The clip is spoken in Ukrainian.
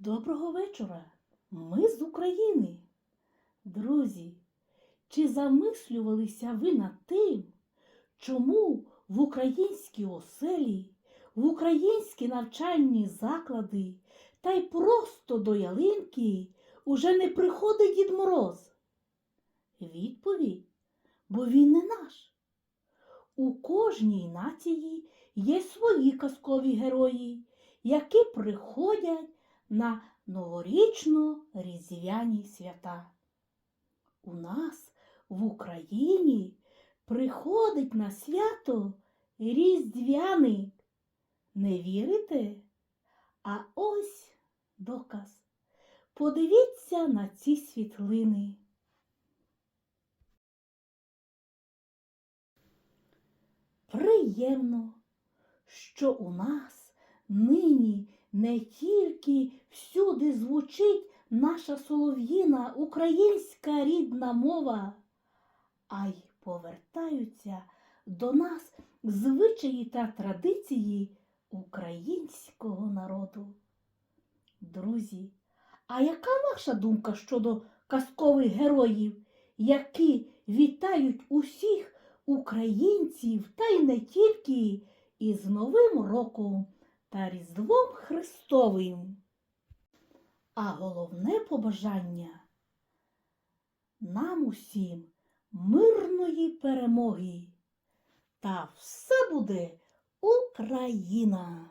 Доброго вечора! Ми з України. Друзі, чи замислювалися ви над тим, чому в українській оселі, в українські навчальні заклади та й просто до ялинки уже не приходить Дід Мороз? Відповідь, бо він не наш. У кожній нації є свої казкові герої, які приходять на новорічно-різдвяні свята. У нас в Україні приходить на свято різдвяник. Не вірите? А ось доказ. Подивіться на ці світлини. Приємно, що у нас нині не тільки всюди звучить наша солов'їна українська рідна мова, а й повертаються до нас звичаї та традиції українського народу. Друзі, а яка ваша думка щодо казкових героїв, які вітають усіх українців та й не тільки із Новим роком та Різдвом Христовим? А головне побажання нам усім мирної перемоги. Та все буде Україна!